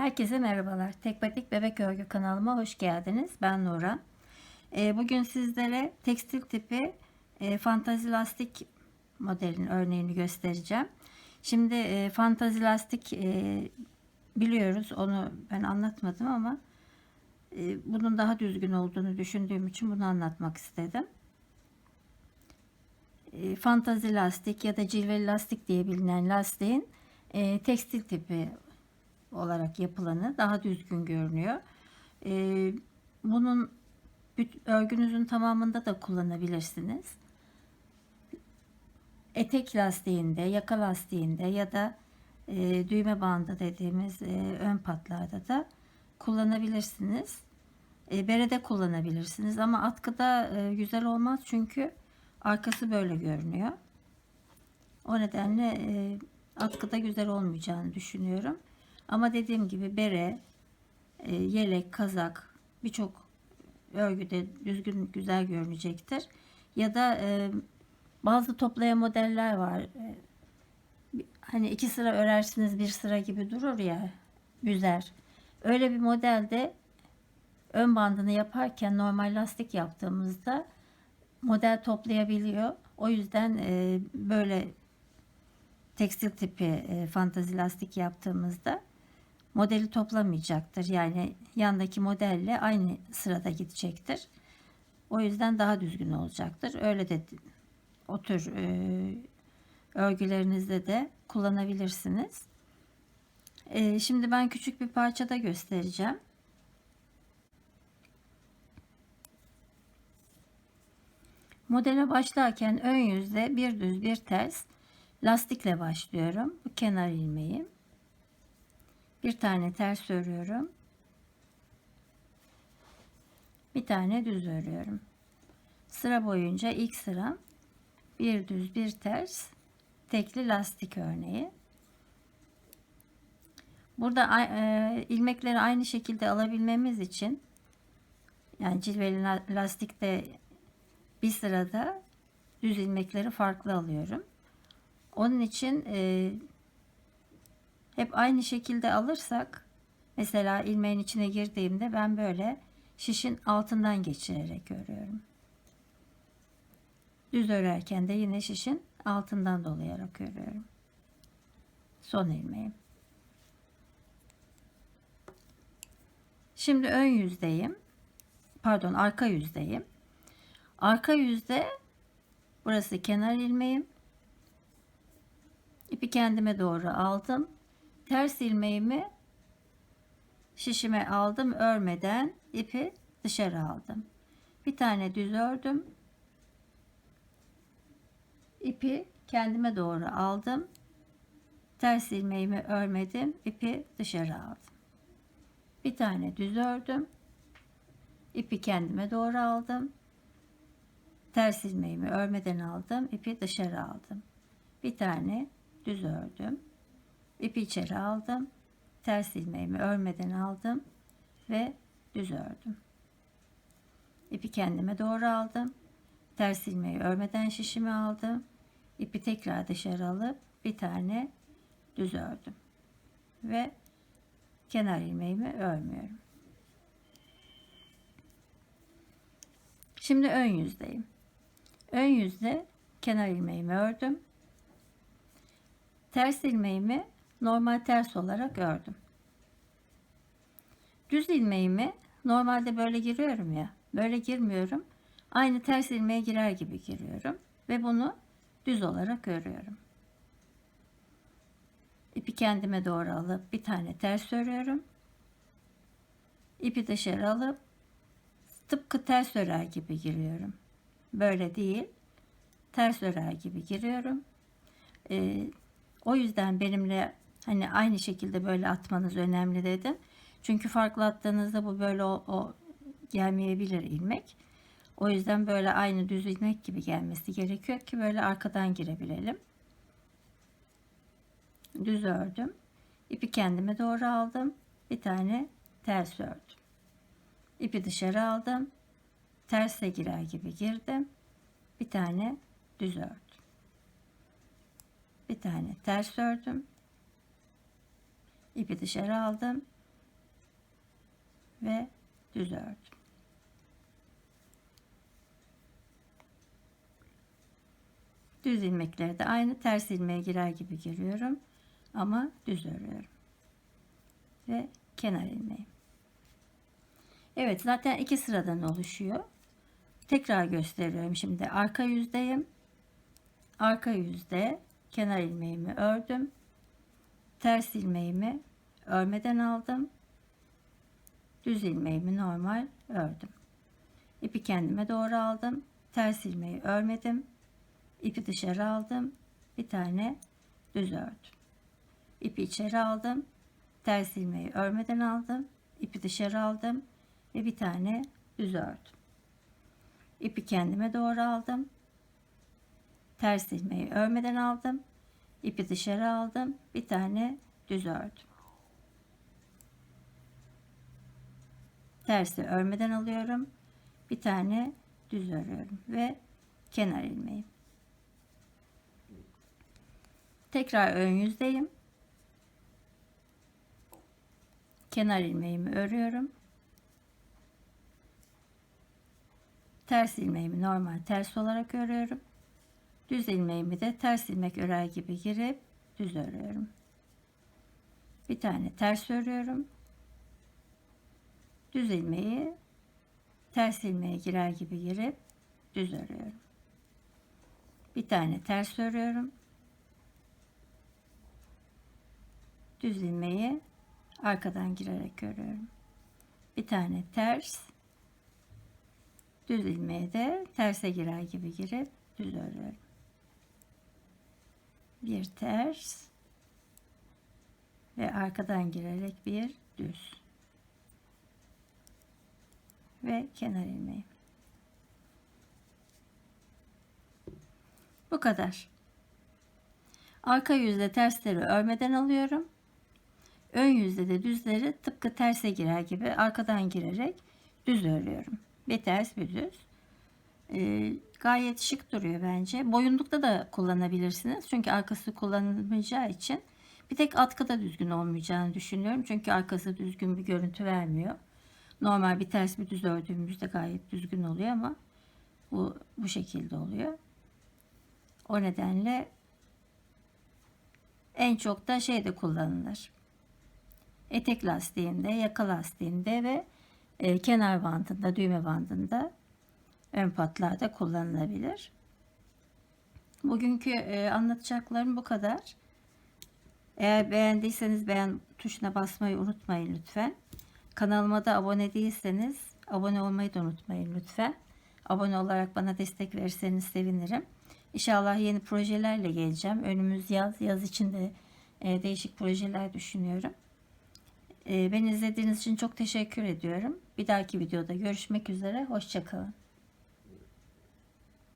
Herkese merhabalar. Tekpatik Bebek Örgü kanalıma hoş geldiniz. Ben Nura. Ee, bugün sizlere tekstil tipi e, fantazi lastik modelin örneğini göstereceğim. Şimdi e, fantazi lastik e, biliyoruz. Onu ben anlatmadım ama bunun daha düzgün olduğunu düşündüğüm için bunu anlatmak istedim. Fantazi lastik ya da cilveli lastik diye bilinen lastiğin tekstil tipi olarak yapılanı daha düzgün görünüyor. Ee, bunun örgünüzün tamamında da kullanabilirsiniz. Etek lastiğinde, yaka lastiğinde ya da e, düğme bandı dediğimiz e, ön patlarda da kullanabilirsiniz. E, berede kullanabilirsiniz ama atkıda e, güzel olmaz çünkü arkası böyle görünüyor. O nedenle e, atkıda güzel olmayacağını düşünüyorum. Ama dediğim gibi bere, e, yelek, kazak birçok örgüde düzgün güzel görünecektir. Ya da e, bazı toplaya modeller var. E, hani iki sıra örersiniz bir sıra gibi durur ya büzer. Öyle bir modelde ön bandını yaparken normal lastik yaptığımızda model toplayabiliyor. O yüzden e, böyle tekstil tipi e, fantazi lastik yaptığımızda modeli toplamayacaktır. Yani yandaki modelle aynı sırada gidecektir. O yüzden daha düzgün olacaktır. Öyle de o tür e, örgülerinizde de kullanabilirsiniz. E, şimdi ben küçük bir parçada göstereceğim. Modele başlarken ön yüzde bir düz bir ters lastikle başlıyorum. Bu kenar ilmeğim bir tane ters örüyorum. Bir tane düz örüyorum. Sıra boyunca ilk sıram bir düz bir ters tekli lastik örneği. Burada e, ilmekleri aynı şekilde alabilmemiz için yani cilveli lastikte bir sırada düz ilmekleri farklı alıyorum. Onun için e, hep aynı şekilde alırsak mesela ilmeğin içine girdiğimde ben böyle şişin altından geçirerek örüyorum. Düz örerken de yine şişin altından dolayarak örüyorum. Son ilmeğim. Şimdi ön yüzdeyim. Pardon arka yüzdeyim. Arka yüzde burası kenar ilmeğim. İpi kendime doğru aldım ters ilmeğimi şişime aldım örmeden ipi dışarı aldım. Bir tane düz ördüm. İpi kendime doğru aldım. Ters ilmeğimi örmedim ipi dışarı aldım. Bir tane düz ördüm. İpi kendime doğru aldım. Ters ilmeğimi örmeden aldım ipi dışarı aldım. Bir tane düz ördüm ipi içeri aldım. Ters ilmeğimi örmeden aldım ve düz ördüm. İpi kendime doğru aldım. Ters ilmeği örmeden şişimi aldım. İpi tekrar dışarı alıp bir tane düz ördüm ve kenar ilmeğimi örmüyorum. Şimdi ön yüzdeyim. Ön yüzde kenar ilmeğimi ördüm. Ters ilmeğimi normal ters olarak ördüm. Düz ilmeğimi normalde böyle giriyorum ya. Böyle girmiyorum. Aynı ters ilmeğe girer gibi giriyorum. Ve bunu düz olarak örüyorum. İpi kendime doğru alıp bir tane ters örüyorum. İpi dışarı alıp tıpkı ters örer gibi giriyorum. Böyle değil. Ters örer gibi giriyorum. Ee, o yüzden benimle Hani aynı şekilde böyle atmanız önemli dedim. Çünkü farklı attığınızda bu böyle o, o gelmeyebilir ilmek. O yüzden böyle aynı düz ilmek gibi gelmesi gerekiyor ki böyle arkadan girebilelim. Düz ördüm. İpi kendime doğru aldım. Bir tane ters ördüm. İpi dışarı aldım. Terse girer gibi girdim. Bir tane düz ördüm. Bir tane ters ördüm ipi dışarı aldım ve düz ördüm. Düz ilmekleri de aynı ters ilmeğe girer gibi giriyorum ama düz örüyorum. Ve kenar ilmeği. Evet zaten iki sıradan oluşuyor. Tekrar gösteriyorum şimdi. Arka yüzdeyim. Arka yüzde kenar ilmeğimi ördüm. Ters ilmeğimi örmeden aldım. Düz ilmeğimi normal ördüm. İpi kendime doğru aldım. Ters ilmeği örmedim. İpi dışarı aldım. Bir tane düz ördüm. İpi içeri aldım. Ters ilmeği örmeden aldım. İpi dışarı aldım ve bir tane düz ördüm. İpi kendime doğru aldım. Ters ilmeği örmeden aldım. İpi dışarı aldım. Bir tane düz ördüm. Tersi örmeden alıyorum. Bir tane düz örüyorum ve kenar ilmeği. Tekrar ön yüzdeyim. Kenar ilmeğimi örüyorum. Ters ilmeğimi normal ters olarak örüyorum. Düz ilmeğimi de ters ilmek örer gibi girip düz örüyorum. Bir tane ters örüyorum. Düz ilmeği ters ilmeğe girer gibi girip düz örüyorum. Bir tane ters örüyorum. Düz ilmeği arkadan girerek örüyorum. Bir tane ters düz ilmeğe de terse girer gibi girip düz örüyorum. Bir ters ve arkadan girerek bir düz ve kenar ilmeği. Bu kadar. Arka yüzde tersleri örmeden alıyorum. Ön yüzde de düzleri tıpkı terse girer gibi arkadan girerek düz örüyorum. Bir ters bir düz. Ee, gayet şık duruyor bence. Boyunlukta da kullanabilirsiniz. Çünkü arkası kullanılmayacağı için bir tek atkıda düzgün olmayacağını düşünüyorum. Çünkü arkası düzgün bir görüntü vermiyor. Normal bir ters bir düz ördüğümüzde gayet düzgün oluyor ama bu bu şekilde oluyor. O nedenle en çok da şeyde kullanılır. Etek lastiğinde, yaka lastiğinde ve e, kenar bandında, düğme bandında ön patlarda kullanılabilir. Bugünkü e, anlatacaklarım bu kadar. Eğer beğendiyseniz beğen tuşuna basmayı unutmayın lütfen. Kanalıma da abone değilseniz abone olmayı da unutmayın lütfen. Abone olarak bana destek verirseniz sevinirim. İnşallah yeni projelerle geleceğim. Önümüz yaz. Yaz için de e, değişik projeler düşünüyorum. E, beni izlediğiniz için çok teşekkür ediyorum. Bir dahaki videoda görüşmek üzere. Hoşçakalın.